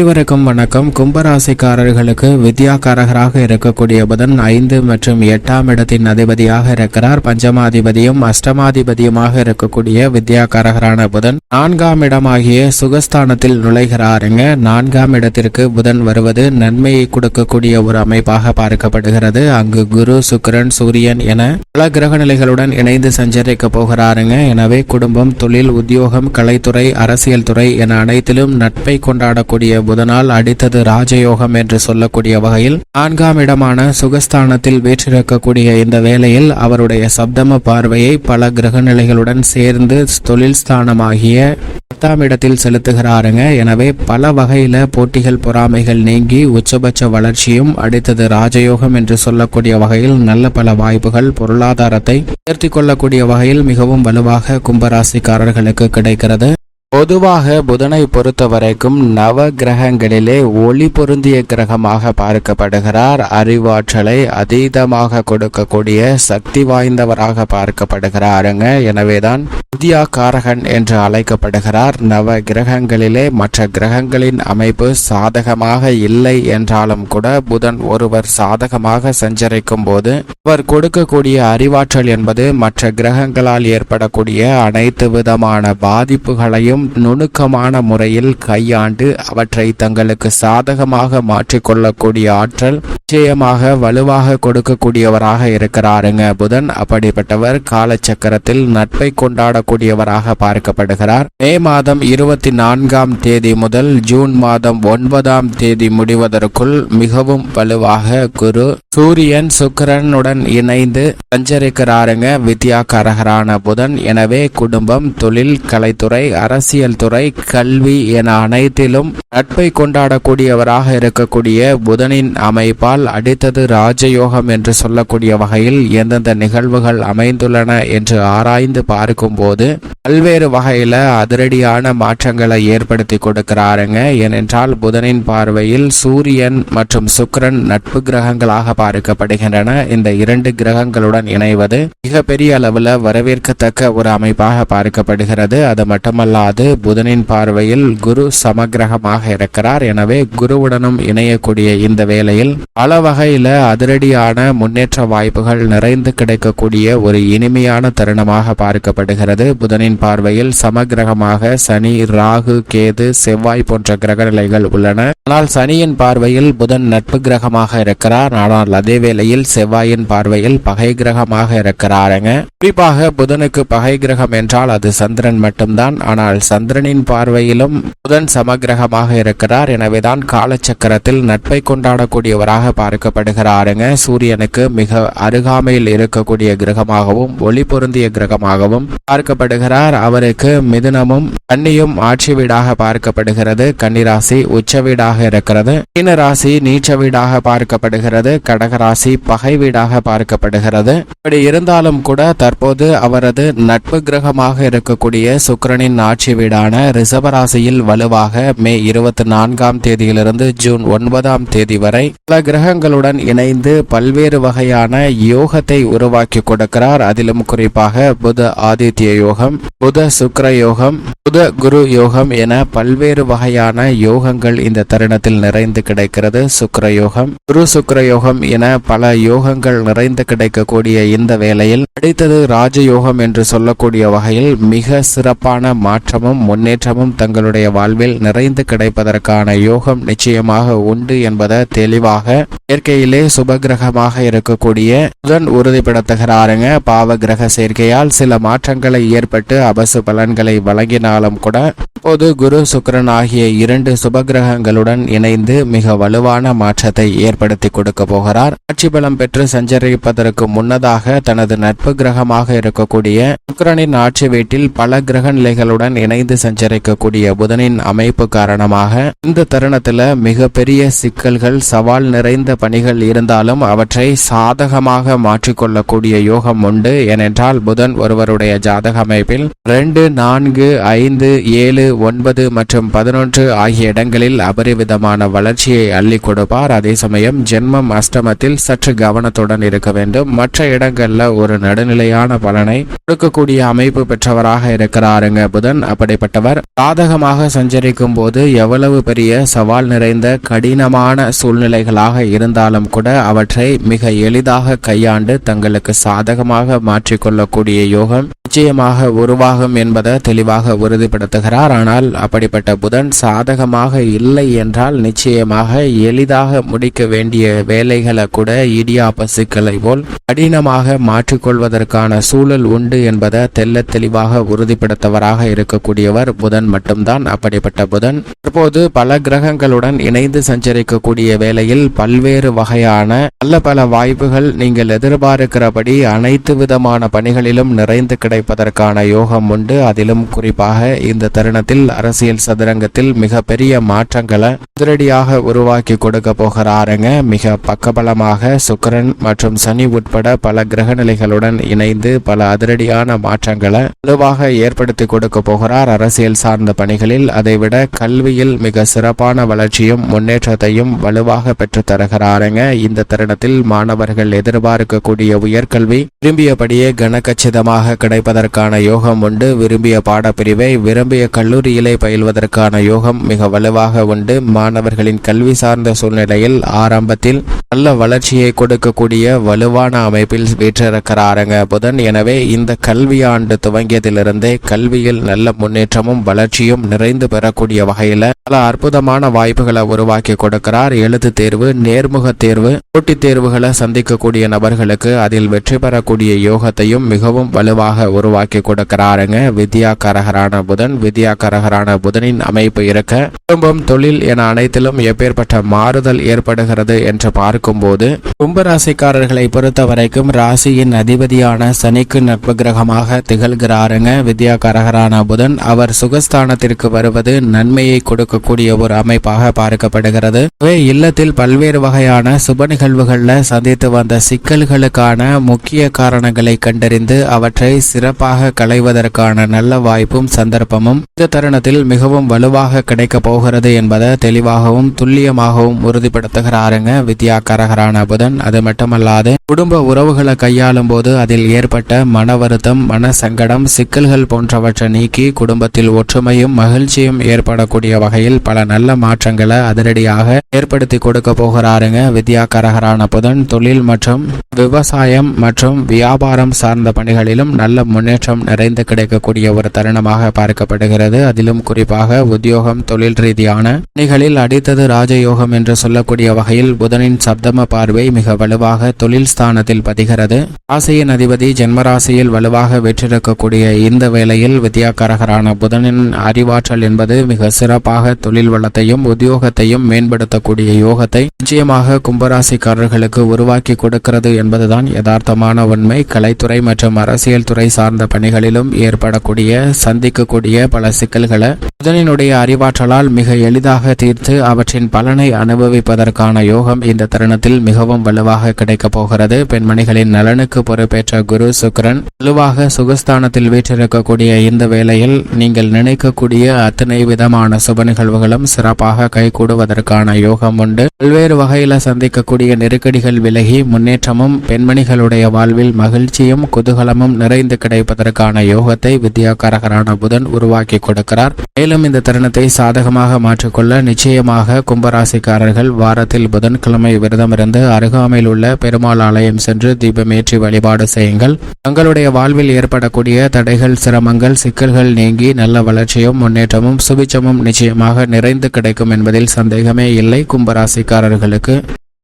அனைவருக்கும் வணக்கம். கும்பராசிக்காரர்களுக்கு வித்யாகாரகராக இருக்கக்கூடிய புதன் ஐந்து மற்றும் எட்டாம் இடத்தின் அதிபதியாக இருக்கிறார். பஞ்சமாதிபதியும் அஷ்டமாதிபதியுமாக இருக்கக்கூடிய வித்யாகாரகரான புதன் நான்காம் இடமாகிய சுகஸ்தானத்தில் நுழைகிறாருங்க நான்காம் இடத்திற்கு புதன் வருவது நன்மையை கொடுக்கக்கூடிய ஒரு அமைப்பாக பார்க்கப்படுகிறது. அங்கு குரு சுக்கிரன் சூரியன் என பல கிரக நிலைகளுடன் இணைந்து சஞ்சரிக்க போகிறாருங்க எனவே குடும்பம் தொழில் உத்தியோகம் கலைத்துறை அரசியல் துறை என அனைத்திலும் நட்பை கொண்டாடக்கூடிய புதனால் அடித்தது ராஜயோகம் என்று சொல்லக்கூடிய வகையில் நான்காம் இடமான சுகஸ்தானத்தில் வீற்றிருக்கக்கூடிய இந்த வேளையில் அவருடைய சப்தம பார்வையை பல கிரக நிலைகளுடன் சேர்ந்து தொழில் ஸ்தானமாகிய பத்தாம் இடத்தில் செலுத்துகிறாருங்க. எனவே பல வகையில போட்டிகள் பொறாமைகள் நீங்கி உச்சபட்ச வளர்ச்சியும் அடுத்தது ராஜயோகம் என்று சொல்லக்கூடிய வகையில் நல்ல பல வாய்ப்புகள் பொருளாதாரத்தை உயர்த்தி கொள்ளக்கூடிய வகையில் மிகவும் வலுவாக கும்பராசிக்காரர்களுக்கு கிடைக்கிறது. பொதுவாக புதனை பொறுத்த வரைக்கும் நவ கிரகங்களிலே ஒளி பொருந்திய கிரகமாக பார்க்கப்படுகிறார். அறிவாற்றலை அதீதமாக கொடுக்கக்கூடிய சக்தி வாய்ந்தவராக பார்க்கப்படுகிறாருங்க. எனவேதான் வித்யா காரகன் என்று அழைக்கப்படுகிறார். நவ கிரகங்களிலே மற்ற கிரகங்களின் அமைப்பு சாதகமாக இல்லை என்றாலும் கூட புதன் ஒருவர் சாதகமாக சஞ்சரிக்கும் போது அவர் கொடுக்கக்கூடிய அறிவாற்றல் என்பது மற்ற கிரகங்களால் ஏற்படக்கூடிய அனைத்து விதமான பாதிப்புகளையும் நுணுக்கமான முறையில் கையாண்டு அவற்றை தங்களுக்கு சாதகமாக மாற்றிக்கொள்ளக்கூடிய ஆற்றல் நிச்சயமாக வலுவாக கொடுக்கக்கூடியவராக இருக்கிறாருங்க புதன். அப்படிப்பட்டவர் காலச்சக்கரத்தில் நட்பை கூடியவராக பார்க்கப்படுகிறார். மே மாதம் இருபத்தி நான்காம் தேதி முதல் ஜூன் மாதம் ஒன்பதாம் தேதி முடிவதற்குள் மிகவும் வலுவாக குரு சூரியன் சுக்கிரனுடன் இணைந்து சஞ்சரிக்கிறாருங்க. வித்யாகாரகரான புதன். எனவே குடும்பம் தொழில் கலைத்துறை அரசியல் துறை கல்வி என அனைத்திலும் நட்பை கொண்டாடக்கூடியவராக இருக்கக்கூடிய புதனின் அமைப்பால் அடித்தது ராஜயோகம் என்று சொல்லக்கூடிய வகையில் எந்தெந்த நிகழ்வுகள் அமைந்துள்ளன என்று ஆராய்ந்து பார்க்கும்போது பல்வேறு வகையில அதிரடியான மாற்றங்களை ஏற்படுத்தி கொடுக்கிறாருங்க. ஏனென்றால் புதனின் பார்வையில் சூரியன் மற்றும் சுக்கிரன் நட்பு கிரகங்களாக பார்க்கப்படுகின்றன. இந்த இரண்டு கிரகங்களுடன் இணைவது மிகப்பெரிய அளவில் வரவேற்கத்தக்க ஒரு அமைப்பாக பார்க்கப்படுகிறது. அது மட்டுமல்லாது புதனின் பார்வையில் குரு சமகிரகமாக இருக்கிறார். எனவே குருவுடனும் இணையக்கூடிய இந்த வேளையில் பல வகையில அதிரடியான முன்னேற்ற வாய்ப்புகள் நிறைந்து கிடைக்கக்கூடிய ஒரு இனிமையான தருணமாக பார்க்கப்படுகிறது. புதனின் பார்வையில் சமகிரகமாக சனி ராகு கேது செவ்வாய் போன்ற கிரக நிலைகள் உள்ளன. ஆனால் சனியின் பார்வையில் புதன் நட்பு கிரகமாக இருக்கிறார். ஆனால் அதே வேளையில் செவ்வாயின் பார்வையில் பகை கிரகமாக இருக்கிறாருங்க குறிப்பாக புதனுக்கு பகை கிரகம் என்றால் அது சந்திரன் மட்டும்தான். ஆனால் சந்திரனின் பார்வையிலும் புதன் சமகிரகமாக இருக்கிறார். எனவேதான் காலச்சக்கரத்தில் நட்பை கொண்டாடக்கூடியவராக பார்க்கப்படுகிறாருங்க சூரியனுக்கு மிக அருகாமையில் இருக்கக்கூடிய கிரகமாகவும் ஒளி பொருந்திய கிரகமாகவும் பார்க்கப்படுகிறார். அவருக்கு மிதுனமும் கன்னியும் ஆட்சி வீடாக பார்க்கப்படுகிறது. கன்னிராசி உச்ச வீடாக இருக்கிறது. மீன ராசி நீச்ச வீடாக பார்க்கப்படுகிறது. கடகராசி பகை வீடாக பார்க்கப்படுகிறது. இப்படி இருந்தாலும் கூட தற்போது அவரது நட்பு கிரகமாக இருக்கக்கூடிய சுக்கிரனின் ஆட்சி வீடான ரிசபராசியில் வலுவாக மே இருபத்தி நான்காம் தேதியிலிருந்து ஜூன் ஒன்பதாம் தேதி வரை பல கிரகங்களுடன் இணைந்து பல்வேறு வகையான யோகத்தை உருவாக்கி கொடுக்கிறார். அதிலும் குறிப்பாக புத ஆதித்ய யோகம் புத சுக்கர யோகம் புத குரு யோகம் என பல்வேறு வகையான யோகங்கள் இந்த தருணத்தில் நிறைந்து கிடைக்கிறது. சுக்கர யோகம் குரு சுக்கர யோகம் என பல யோகங்கள் நிறைந்து கிடைக்கக்கூடிய இந்த வேளையில் அடுத்தது ராஜயோகம் என்று சொல்லக்கூடிய வகையில் மிக சிறப்பான மாற்றமும் முன்னேற்றமும் தங்களுடைய வாழ்வில் நிறைந்து கிடைப்பதற்கான யோகம் நிச்சயமாக உண்டு என்பதை தெளிவாக இயற்கையிலே சுபகிரகமாக இருக்கக்கூடிய புதன் உறுதிப்படுத்துகிறாருங்க. பாவ கிரக சேர்க்கையால் சில மாற்றங்களை ஏற்பட்டு அபசு பலன்களை வழங்கினாலும் கூட இப்போது குரு சுக்கரன் ஆகிய இரண்டு சுபகிரகங்களுடன் இணைந்து மிக வலுவான மாற்றத்தை ஏற்படுத்தி கொடுக்க போகிறார். ஆட்சி பலம் பெற்று சஞ்சரிப்பதற்கு முன்னதாக தனது நட்பு கிரகமாக இருக்கக்கூடிய சுக்கிரனின் ஆட்சி வீட்டில் பல கிரக நிலைகளுடன் இணைந்து சஞ்சரிக்கக்கூடிய புதனின் அமைப்பு காரணமாக இந்த தருணத்தில் மிகப்பெரிய சிக்கல்கள் சவால் நிறைந்த பணிகள் இருந்தாலும் அவற்றை சாதகமாக மாற்றிக்கொள்ளக்கூடிய யோகம் உண்டு. ஏனென்றால் புதன் ஒருவருடைய ஜாதக அமைப்பில் ரெண்டு நான்கு ஐந்து ஏழு ஒன்பது மற்றும் பதினொன்று ஆகிய இடங்களில் அபரிவிதமான வளர்ச்சியை அள்ளி கொடுப்பார். அதே சமயம் ஜென்மம் அஷ்டமத்தில் சற்று கவனத்துடன் இருக்க வேண்டும். மற்ற இடங்கள்ல ஒரு நடுநிலையான பலனை கொடுக்கக்கூடிய அமைப்பு பெற்றவராக இருக்கிறாருங்க புதன். அப்படிப்பட்டவர் சாதகமாக சஞ்சரிக்கும் போது எவ்வளவு பெரிய சவால் நிறைந்த கடினமான சூழ்நிலைகளாக இருந்தாலும் கூட அவற்றை மிக எளிதாக கையாண்டு தங்களுக்கு சாதகமாக மாற்றிக்கொள்ளக்கூடிய யோகம் நிச்சயமாக உருவாகும் என்பதை தெளிவாக உறுதிப்படுத்துகிறார். ஆனால் அப்படிப்பட்ட புதன் சாதகமாக இல்லை என்றால் நிச்சயமாக எளிதாக முடிக்க வேண்டிய வேலைகளை கூட இடியாப்ப சிக்கலை போல் கடினமாக மாற்றிக்கொள்வதற்கான சூழல் உண்டு என்பதை தெல்ல தெளிவாக உறுதிப்படுத்தவராக இருக்கக்கூடியவர் புதன் மட்டும்தான். அப்படிப்பட்ட புதன் தற்போது பல கிரகங்களுடன் இணைந்து சஞ்சரிக்கக்கூடிய வேளையில் பல்வேறு வகையான நல்ல பல வாய்ப்புகள் நீங்கள் எதிர்பார்க்கிறபடி அனைத்து விதமான பணிகளிலும் நிறைந்து கிடைப்பதற்கு கிடைப்பதற்கான யோகம் உண்டு. அதிலும் குறிப்பாக இந்த தருணத்தில் அரசியல் சதுரங்கத்தில் மிக பெரிய மாற்றங்களை அதிரடியாக உருவாக்கி கொடுக்க போகிறாருங்க. மிக பக்கபலமாக சுக்கிரன் மற்றும் சனி உட்பட பல கிரகநிலைகளுடன் இணைந்து பல அதிரடியான மாற்றங்களை வலுவாக ஏற்படுத்தி கொடுக்க போகிறார். அரசியல் சார்ந்த பணிகளில் அதைவிட கல்வியில் மிக சிறப்பான வளர்ச்சியும் முன்னேற்றத்தையும் வலுவாக பெற்று தருகிறாருங்க. இந்த தருணத்தில் மாணவர்கள் எதிர்பார்க்கக்கூடிய உயர்கல்வி விரும்பியபடியே கனகச்சிதமாக கிடைப்பதற்கான யோகம் உண்டு. விரும்பிய பாடப்பிரிவை விரும்பிய கல்லூரியிலே பயில்வதற்கான யோகம் மிக வலுவாக உண்டு. மாணவர்களின் கல்வி சார்ந்த சூழ்நிலையில் ஆரம்பத்தில் நல்ல வளர்ச்சியை கொடுக்கக்கூடிய வலுவான அமைப்பில் வீற்றிருக்கிறாருங்க புதன். எனவே இந்த கல்வியாண்டு துவங்கியதிலிருந்தே கல்வியில் நல்ல முன்னேற்றமும் வளர்ச்சியும் நிறைந்து பெறக்கூடிய வகையில பல அற்புதமான வாய்ப்புகளை உருவாக்கி கொடுக்கிறார். எழுத்து தேர்வு நேர்முக தேர்வு போட்டித் தேர்வுகளை சந்திக்கக்கூடிய நபர்களுக்கு அதில் வெற்றி பெறக்கூடிய யோகத்தையும் மிகவும் வலுவாக உருவாக்கி கொடுக்கிறாருங்க. வித்யா கரகரான புதன் வித்யா கரகரான புதனின் அமைப்பு இருக்க குடும்பம் தொழில் என அனைத்திலும் எப்பேற்பட்ட மாறுதல் ஏற்படுகிறது என்று பார்க்கும்போது கும்பராசிக்காரர்களை பொறுத்த வரைக்கும் ராசியின் அதிபதியான சனிக்கு நட்பு கிரகமாக திகழ்கிறாருங்க. வித்யா கரகரான புதன் அவர் சுகஸ்தானத்திற்கு வருவது நன்மையை கொடுக்கக்கூடிய ஒரு அமைப்பாக பார்க்கப்படுகிறது. இல்லத்தில் பல்வேறு வகையான சுப நிகழ்வுகள்ல சந்தித்து வந்த சிக்கல்களுக்கான முக்கிய காரணங்களை கண்டறிந்து அவற்றை சிறப்பாக களைவதற்கான நல்ல வாய்ப்பும் சந்தர்ப்பமும் இந்த தருணத்தில் மிகவும் வலுவாக கிடைக்க போகிறது என்பதை தெளிவாகவும் துல்லியமாகவும் உறுதிப்படுத்துகிறாருங்க வித்யா கரகரான புதன். அது மட்டுமல்லாது குடும்ப உறவுகளை கையாளும் போது அதில் ஏற்பட்ட மன வருத்தம் மன சங்கடம் சிக்கல்கள் போன்றவற்றை நீக்கி குடும்பத்தில் ஒற்றுமையும் மகிழ்ச்சியும் ஏற்படக்கூடிய வகையில் பல நல்ல மாற்றங்களை அதிரடியாக ஏற்படுத்தி கொடுக்க போகிறாருங்க வித்யா கரகரான புதன். தொழில் மற்றும் விவசாயம் மற்றும் வியாபாரம் சார்ந்த பணிகளிலும் நல்ல முன்னேற்றம் நிறைந்து கிடைக்கக்கூடிய ஒரு தருணமாக பார்க்கப்படுகிறது. அதிலும் குறிப்பாக உத்தியோகம் தொழில் ரீதியான பணிகளில் அடித்தது ராஜயோகம் என்று சொல்லக்கூடிய வகையில் புதனின் சப்தம பார்வை மிக வலுவாக தொழில் ஸ்தானத்தில் பதிகிறது. ராசியின் அதிபதி ஜென்மராசியில் வலுவாக வெற்றிருக்கக்கூடிய இந்த வேளையில் வித்யாகரகரான புதனின் அறிவாற்றல் என்பது மிக சிறப்பாக தொழில் வளத்தையும் உத்தியோகத்தையும் மேம்படுத்தக்கூடிய யோகத்தை நிச்சயமாக கும்பராசிக்காரர்களுக்கு உருவாக்கி கொடுக்கிறது என்பதுதான் யதார்த்தமான உண்மை. கலைத்துறை மற்றும் அரசியல் துறை சார்ந்த பணிகளிலும் ஏற்படக்கூடிய சந்திக்கக்கூடிய பல சிக்கல்களை புதனினுடைய அறிவாற்றலால் மிக எளிதாக தீர்த்து அவற்றின் பலனை அனுபவிப்பதற்கான யோகம் இந்த தருணத்தில் மிகவும் வலுவாக கிடைக்கப் போகிறது. பெண்மணிகளின் நலனுக்கு பொறுப்பேற்ற குரு சுக்ரன் வலுவாக சுகஸ்தானத்தில் வீற்றிருக்கக்கூடிய இந்த வேளையில் நீங்கள் நினைக்கக்கூடிய அத்தனை விதமான சுப நிகழ்வுகளும் சிறப்பாக கைகூடுவதற்கான யோகம் உண்டு. பல்வேறு வகையில சந்திக்கக்கூடிய நெருக்கடிகள் விலகி முன்னேற்றமும் பெண்மணிகளுடைய வாழ்வில் மகிழ்ச்சியும் குதூகலமும் நிறைந்து கிடைப்பதற்கான யோகத்தை வித்யாகாரகரான புதன் உருவாக்கி கொடுக்கிறார். மேலும் இந்த தருணத்தை சாதகமாக மாற்றிக்கொள்ள நிச்சயமாக கும்பராசிக்காரர்கள் வாரத்தில் புதன்கிழமை விரதமிருந்து அருகாமையில் உள்ள பெருமாள் ஆலயம் சென்று தீபமேற்றி வழிபாடு செய்யுங்கள். தங்களுடைய வாழ்வில் ஏற்படக்கூடிய தடைகள் சிரமங்கள் சிக்கல்கள் நீங்கி நல்ல வளர்ச்சியும் முன்னேற்றமும் சுபிச்சமும் நிச்சயமாக நிறைந்து கிடைக்கும் என்பதில் சந்தேகமே இல்லை கும்பராசிக்காரர்களுக்கு.